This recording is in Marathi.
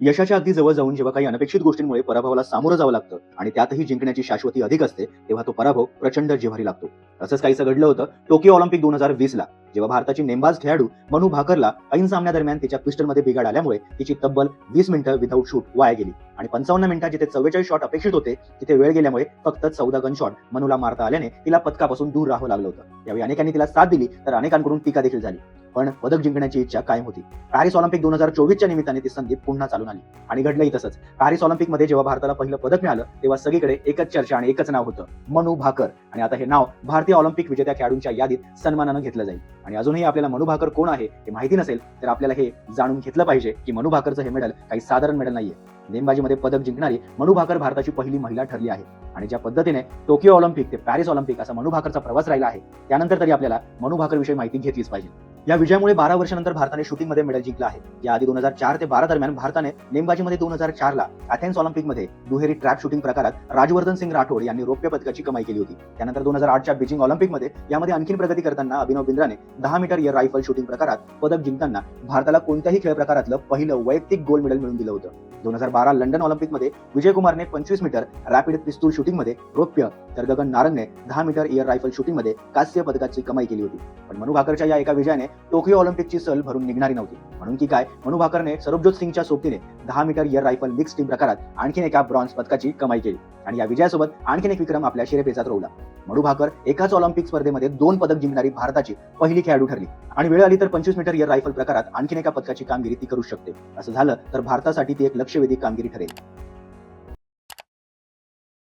यशाच्या अगदी जवळ जाऊन जेव्हा काही अनपेक्षित गोष्टींमुळे पराभवाला सामोरं जावं लागतं आणि त्यातही जिंकण्याची शाश्वती अधिक असते तेव्हा तो पराभव प्रचंड जिव्हारी लागतो. असंच काहीसं घडलं होतं टोकियो ऑलिम्पिक दोन हजार वीस ला जेव्हा भारताची नेमबाज खेळाडू मनु भाकरला ऐन सामन्यादरम्यान तिच्या पिस्टलमध्ये बिघाड आल्यामुळे तिची तब्बल वीस मिनिटं विदाऊट शूट वाया गेली. आणि पंचावन्न मिनिटात जिथे चव्वेचाळीस शॉट अपेक्षित होते तिथे वेळ गेल्यामुळे फक्त चौदा गन शॉट मनुला मारता आल्याने तिला पथकापासून दूर राहावं लागलं होतं. यावेळी अनेकांनी तिला साथ दिली तर अनेकांकडून टीका देखील झाली. पण पदक जिंकण्याची इच्छा कायम होती. पॅरिस ऑलिम्पिक दोन हजार चोवीसच्या निमित्ताने ती संधी पुन्हा चालून आली. आणि घडलंही तसंच. पॅरिस ऑलिम्पिकमध्ये जेव्हा भारताला पहिलं पदक मिळालं तेव्हा सगळीकडे एकच चर्चा आणि एकच नाव होतं मनु भाकर. आणि आता हे नाव भारतीय ऑलिम्पिक विजेत्या खेळाडूंच्या यादीत सन्मानानं घेतलं जाईल. आणि अजूनही आपल्याला मनू भाकर कोण आहे हे माहिती नसेल तर आपल्याला हे जाणून घेतलं पाहिजे की मनु भाकरचं हे मेडल काही साधारण मेडल नाहीये. नेमबाजीमध्ये पदक जिंकणारी मनु भाकर भारताची पहिली महिला ठरली आहे. आणि ज्या पद्धतीने टोकियो ऑलिम्पिक ते पॅरिस ऑलिम्पिक असा मनू भाकरचा प्रवास राहिला आहे त्यानंतर तरी आपल्याला मनु भाकर विषयी माहिती घेतलीच पाहिजे. या विजयामुळे बारा वर्षानंतर भारताने शूटिंगमध्ये मेडल जिंकला आहे. या आधी दोन हजार चार ते बारा दरम्यान भारताने नेमबाजीमध्ये दोन हजार चार ला अथेन्स ऑलिम्पिकमध्ये दुहेरी ट्रॅप शूटिंग प्रकारात राजवर्धन सिंग राठोड यांनी रौप्य पदकाची कमाई केली होती. त्यानंतर दोन हजार आठच्या बीजिंग ऑलिम्पिकमध्ये यामध्ये आणखी प्रगती करताना अभिनव बिंद्राने दहा मीटर एअर रायफल शूटिंग प्रकारात पदक जिंकताना भारताला कोणत्याही खेळ प्रकारातलं पहिलं वैयक्तिक गोल्ड मेडल मिळून दिलं होतं. दोन हजार बारा लंडन ऑलिम्पिकमध्ये विजय कुमारने पंचवीस मीटर रॅपिड पिस्तूल शूटिंगमध्ये रौप्य तर गगन नारंगने दहा मीटर इयर रायफल शूटिंगमध्ये कांस्य पदकाची कमाई केली होती. पण मनु भाकरच्या या एका विजयाने टोकियो ऑलिम्पिकची सल भरून निघणारी नव्हती. म्हणून की काय? मनु भाकरने सरबजोत सिंगच्या सोबतीने दहा metre air rifle mix team प्रकारात आणखीन एका ब्रॉन्झ पदकाची कमाई केली. आणि या विजयासोबत आणखीन एक विक्रम आपल्या शिरेपेचात रोवला. मनु भाकर एकाच ऑलिम्पिक स्पर्धेमध्ये दोन पदक जिंकणारी भारताची पहिली खेळाडू ठरली. आणि वेळ आली तर पंचवीस मीटर एअर रायफल प्रकारात आणखीन एका पदकाची कामगिरी ती करू शकते. असं झालं तर भारतासाठी ती एक लक्षवेधी कामगिरी ठरेल.